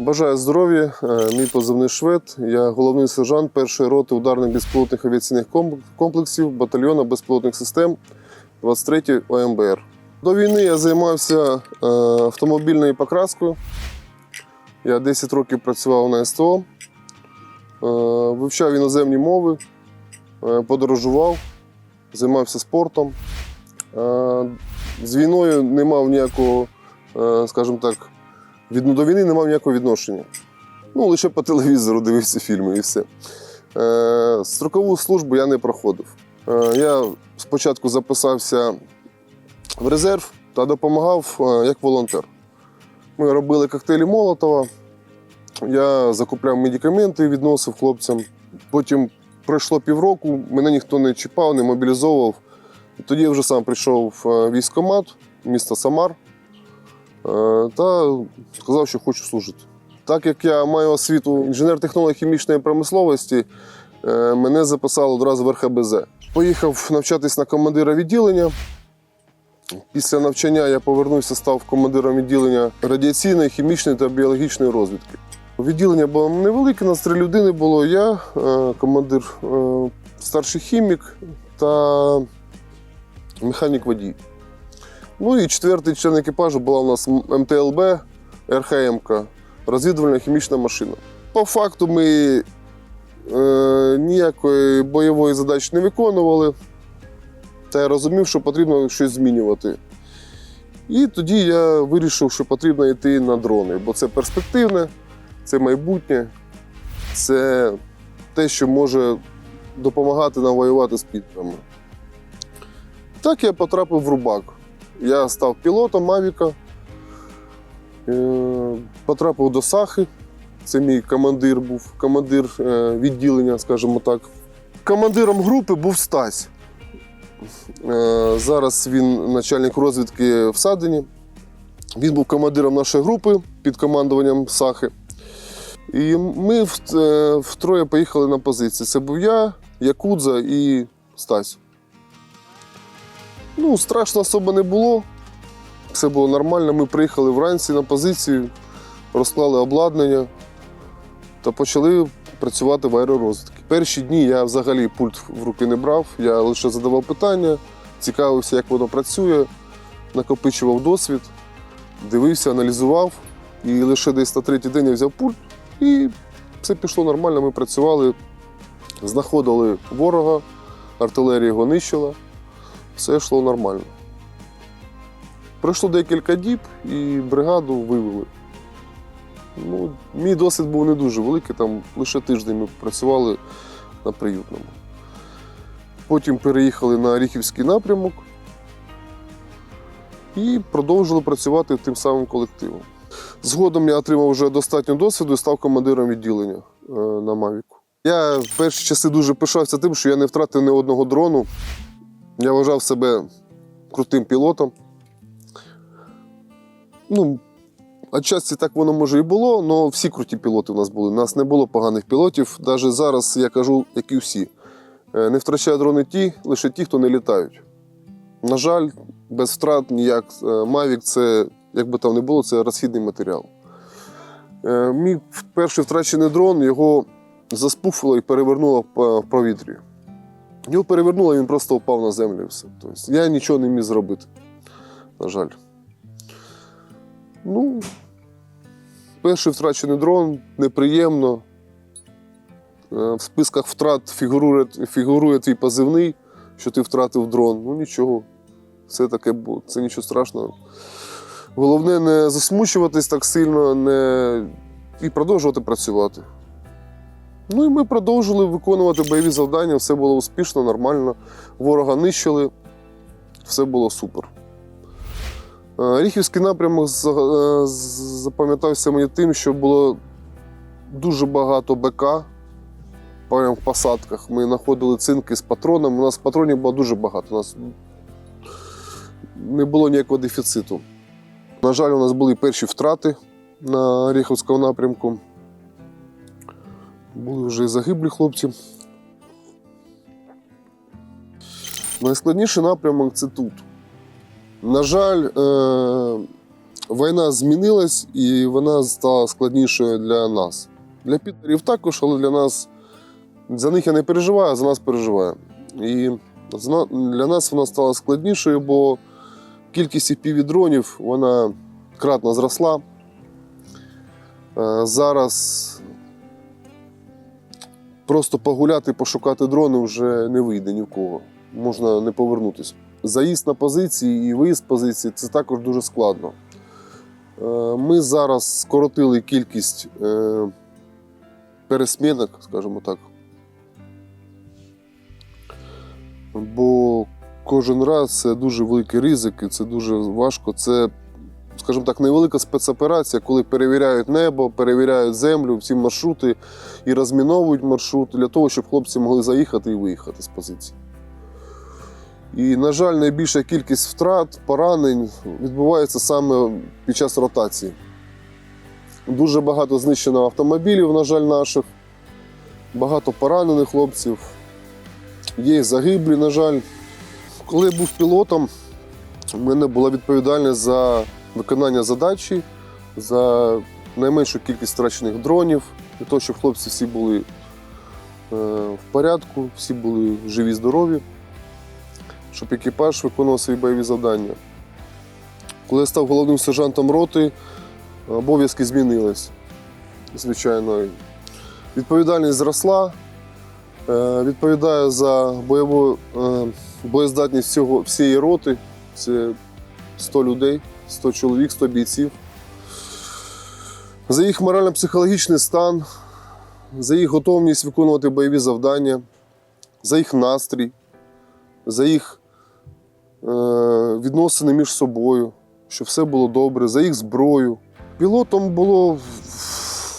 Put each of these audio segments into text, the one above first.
Бажаю здоров'я. Е, Мій позивний швед. Я головний сержант першої роти ударних безпілотних авіаційних комплексів батальйону безпілотних систем 23 ОМБР. До війни я займався е, автомобільною покраскою. Я 10 років працював на СТО, е, вивчав іноземні мови, подорожував, займався спортом. З війною не мав ніякого, скажімо так, від, до війни не мав ніякого відношення. Ну, лише по телевізору дивився фільми і все. Е, строкову службу я не проходив. Е, я спочатку записався в резерв та допомагав е, як волонтер. Ми робили коктейлі Молотова. Я закупляв медикаменти відносив хлопцям. Потім пройшло півроку, мене ніхто не чіпав, не мобілізовував. Тоді я вже сам прийшов в військкомат міста Самар та сказав, що хочу служити. Так як я маю освіту інженер-технолог хімічної промисловості, е, мене записали одразу в РХБЗ. Поїхав навчатись на командира відділення. Після навчання я повернувся, став командиром відділення радіаційної, хімічної та біологічної розвідки. Відділення було невелике, нас три людини було. Я, е, командир, е, старший хімік та механік водій. Ну і четвертий член екіпажу була у нас МТЛБ РХМК, розвідувальна хімічна машина. По факту ми е, ніякої бойової задачі не виконували. Та я розумів, що потрібно щось змінювати. І тоді я вирішив, що потрібно йти на дрони, бо це перспективне, це майбутнє, це те, що може допомагати нам воювати з підрами. Так я потрапив в Рубак. Я став пілотом Мавіка, е, потрапив до Сахи. Це мій командир був, командир е, відділення, скажімо так. Командиром групи був Стась. Е, Зараз він начальник розвідки в Садині. Він був командиром нашої групи під командуванням Сахи. І ми втроє поїхали на позиції. Це був я, Якудза і Стась. Ну, страшно особо не було. Все було нормально. Ми приїхали вранці на позицію, розклали обладнання та почали працювати в аеророзвідки. Перші дні я взагалі пульт в руки не брав, я лише задавав питання, цікавився, як воно працює, накопичував досвід, дивився, аналізував. І лише десь на третій день я взяв пульт і все пішло нормально. Ми працювали, знаходили ворога, артилерія його нищила, все йшло нормально. Пройшло декілька діб і бригаду вивели. Ну, мій досвід був не дуже великий, там лише тиждень ми працювали на приютному. Потім переїхали на Оріхівський напрямок і продовжили працювати тим самим колективом. Згодом я отримав вже достатньо досвіду і став командиром відділення е, на Мавіку. Я в перші часи дуже пишався тим, що я не втратив ні одного дрону. Я вважав себе крутим пілотом. Ну, Отчасті так воно може і було, але всі круті пілоти у нас були. У нас не було поганих пілотів. Навіть зараз я кажу, як і всі. Е, Не втрачають дрони ті, лише ті, хто не літають. На жаль, без втрат ніяк. Е, Mavic це, як би там не було, це розхідний матеріал. Е, Мій перший втрачений дрон його заспуфило і перевернуло в в повітрі. Його перевернуло, він просто впав на землю все. Тобто я нічого не міг зробити. На жаль. Ну, перший втрачений дрон неприємно. Е, В списках втрат фігурує, фігурує твій позивний, що ти втратив дрон. Ну нічого, це таке це нічого страшного. Головне не засмучуватись так сильно не... і продовжувати працювати. Ну і ми продовжили виконувати бойові завдання, все було успішно, нормально. Ворога нищили, все було супер. Е, Ріхівський напрямок е, запам'ятався мені тим, що було дуже багато БК прямо в посадках. Ми знаходили цинки з патронами. У нас патронів було дуже багато. У нас не було ніякого дефіциту. На жаль, у нас були перші втрати на Ріхівському напрямку. Були вже загиблі хлопці. Найскладніший напрямок це тут. На жаль, е- війна змінилась і вона стала складнішою для нас. Для підерів також, але для нас за них я не переживаю, а за нас переживаю. І для нас вона стала складнішою, бо кількість півдронів вона кратно зросла. Е, Зараз просто погуляти, пошукати дрони вже не вийде ні в кого. Можна не повернутися. Заїзд на позиції і виїзд позиції це також дуже складно. Е, Ми зараз скоротили кількість е, пересмінок, скажімо так. Бо кожен раз це дуже великий ризик, і це дуже важко. Це, скажімо так, невелика спецоперація, коли перевіряють небо, перевіряють землю, всі маршрути і розміновують маршрути для того, щоб хлопці могли заїхати і виїхати з позиції. І, на жаль, найбільша кількість втрат, поранень відбувається саме під час ротації. Дуже багато знищено автомобілів, на жаль, наших, багато поранених хлопців. Є загиблі, на жаль. Коли я був пілотом, у мене була відповідальність за виконання задачі, за найменшу кількість втрачених дронів, для того, щоб хлопці всі були е, в порядку, всі були живі, здорові, щоб екіпаж виконував свої бойові завдання. Коли я став головним сержантом роти, обов'язки змінились, звичайно. Відповідальність зросла. Е, Відповідаю за бойову е, боєздатність всього, всієї роти. Це 100 людей, 100 чоловік, 100 бійців. За їх морально-психологічний стан, за їх готовність виконувати бойові завдання, за їх настрій, за їх е, відносини між собою, щоб все було добре, за їх зброю. Пілотом було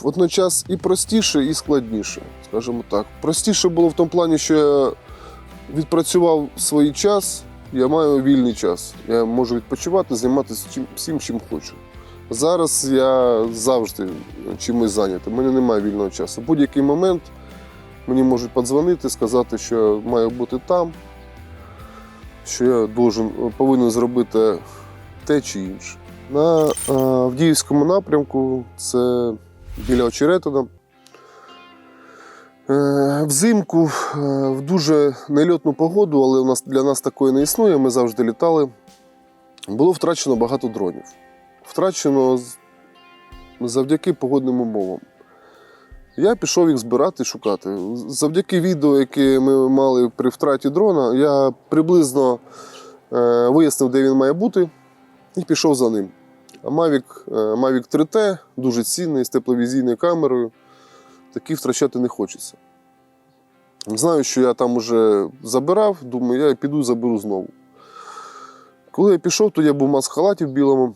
водночас і простіше, і складніше, скажімо так. Простіше було в тому плані, що я відпрацював свій час, я маю вільний час. Я можу відпочивати, займатися чим, всім, чим хочу. Зараз я завжди чимось зайнятий. У мене немає вільного часу. В будь-який момент мені можуть подзвонити, сказати, що маю бути там, що я должен, повинен зробити те чи інше. На е, Авдіївському напрямку це біля Очеретина. Е, Взимку е, в дуже нельотну погоду, але у нас для нас такої не існує. Ми завжди літали. Було втрачено багато дронів. Втрачено завдяки погодним умовам. Я пішов їх збирати і шукати. Завдяки відео, яке ми мали при втраті дрона, я приблизно е, вияснив, де він має бути, і пішов за ним. А Mavic, Mavic 3T дуже цінний з тепловізійною камерою. Такий втрачати не хочеться. Знаю, що я там уже забирав, думаю, я піду заберу знову. Коли я пішов, то я був в маск-халаті в білому.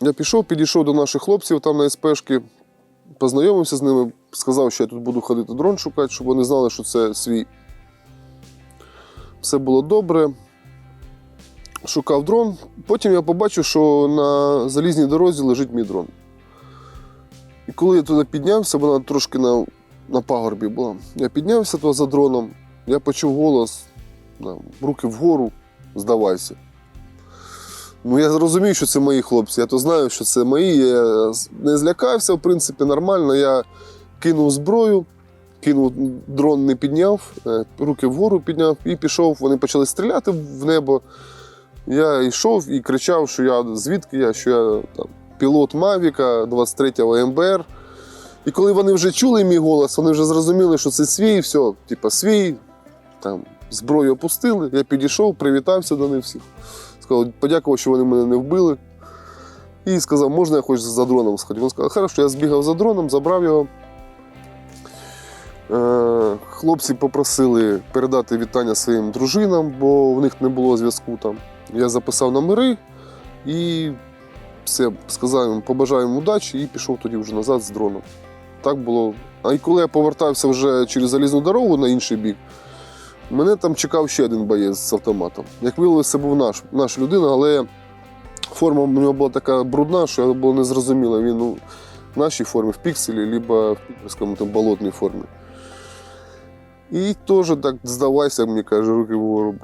Я пішов, підійшов до наших хлопців там на СПшки, познайомився з ними, сказав, що я тут буду ходити дрон шукати, щоб вони знали, що це свій. Все було добре. Шукав дрон. Потім я побачив, що на залізній дорозі лежить мій дрон. Коли я туди піднявся, вона трошки на, на пагорбі була. Я піднявся туди за дроном, я почув голос, руки вгору, здавайся. Ну, я зрозумів, що це мої хлопці. Я то знаю, що це мої. Я не злякався, в принципі, нормально. Я кинув зброю, кинув дрон, не підняв, е, руки вгору підняв і пішов. Вони почали стріляти в небо. Я йшов і кричав, що я звідки я, що я там, пілот Мавіка 23-го МБР. І коли вони вже чули мій голос, вони вже зрозуміли, що це свій, все, типа свій, там, зброю опустили. Я підійшов, привітався до них всіх. Сказав, подякував, що вони мене не вбили. І сказав, можна я хоч за дроном сходити. Він сказав, хорошо, я збігав за дроном, забрав його. Е, Хлопці попросили передати вітання своїм дружинам, бо в них не було зв'язку там. Я записав номери і все, сказав їм, побажав їм удачі і пішов тоді вже назад з дроном. Так було. А і коли я повертався вже через залізну дорогу на інший бік, мене там чекав ще один боєць з автоматом. Як виявилося, це був наш, наша людина, але форма у нього була така брудна, що я було незрозуміло. Він в нашій формі, в пікселі, або в пітерському там, болотній формі. І теж так здавайся, мені каже, руки вгору.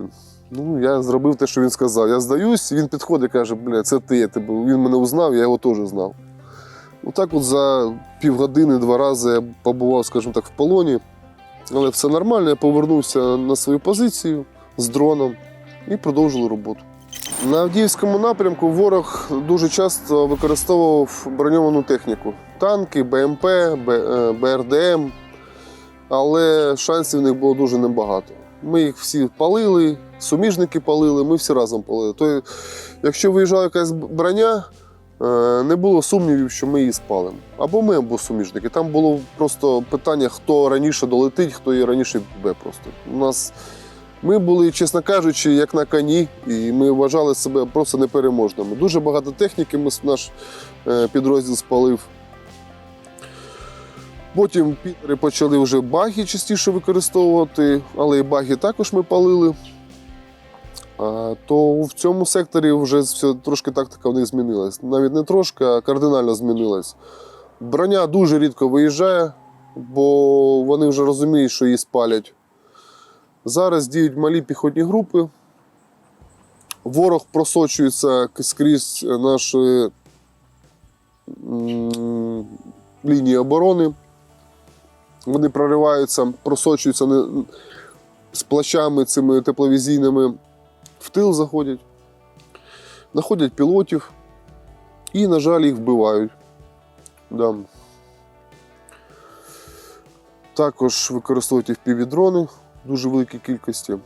Ну, я зробив те, що він сказав. Я здаюсь, він підходить і каже, бля, це ти. Він мене узнав, я його теж знав. Отак от за півгодини, два рази я побував, скажімо так, в полоні. Але все нормально, я повернувся на свою позицію з дроном і продовжили роботу. На Авдіївському напрямку ворог дуже часто використовував броньовану техніку: танки, БМП, е, БРДМ, але шансів в них було дуже небагато. Ми їх всі палили, суміжники палили, ми всі разом палили. То, якщо виїжджала якась броня, е, не було сумнівів, що ми її спалимо. Або ми, або суміжники. Там було просто питання, хто раніше долетить, хто її раніше вбе просто. У нас ми були, чесно кажучи, як на коні, і ми вважали себе просто непереможними. Дуже багато техніки ми, наш е, підрозділ спалив. Потім підери почали вже баги частіше використовувати, але і баги також ми палили. То в цьому секторі вже все, трошки тактика в них змінилась. Навіть не трошки, а кардинально змінилась. Броня дуже рідко виїжджає, бо вони вже розуміють, що її спалять. Зараз діють малі піхотні групи. Ворог просочується скрізь наші лінії оборони. Вони прориваються, просочуються з плащами цими тепловізійними в тил заходять, знаходять пілотів і, на жаль, їх вбивають. Да. Також використовують FPV-дрони в дуже великій кількості.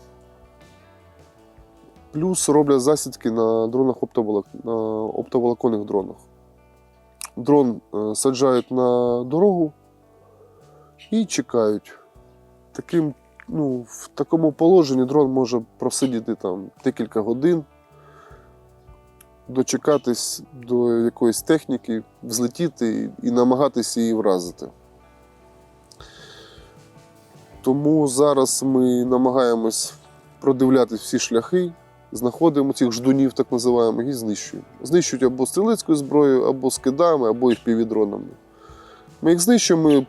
Плюс роблять засідки на дронах на оптоволоконних дронах. Дрон е, саджають на дорогу і чекають. Таким, ну, в такому положенні дрон може просидіти там декілька годин, дочекатись до якоїсь техніки, взлетіти і, намагатися її вразити. Тому зараз ми намагаємось продивляти всі шляхи, знаходимо цих ждунів, так називаємо, і знищуємо. Знищують або стрілецькою зброєю, або скидами, або їх півдронами. Ми їх знищуємо,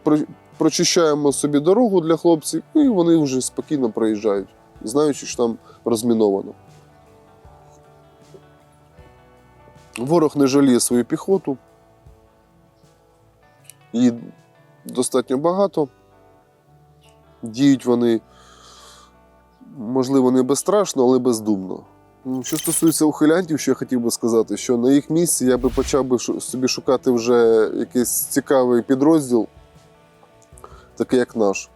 прочищаємо собі дорогу для хлопців, і вони вже спокійно проїжджають, знаючи, що там розміновано. Ворог не жаліє свою піхоту. Її достатньо багато. Діють вони, можливо, не безстрашно, але бездумно. Ну, Що стосується ухилянтів, що я хотів би сказати, що на їх місці я би почав би собі шукати вже якийсь цікавий підрозділ, такий як наш,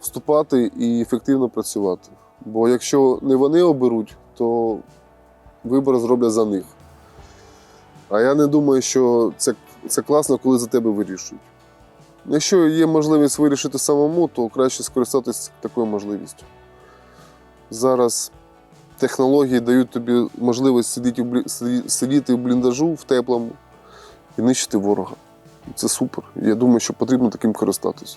вступати і ефективно працювати. Бо якщо не вони оберуть, то вибір зроблять за них. А я не думаю, що це, це класно, коли за тебе вирішують. Якщо є можливість вирішити самому, то краще скористатися такою можливістю. Зараз технології дають тобі можливість сидіти в, бліндажу в теплому і нищити ворога. Це супер. Я думаю, що потрібно таким користатися.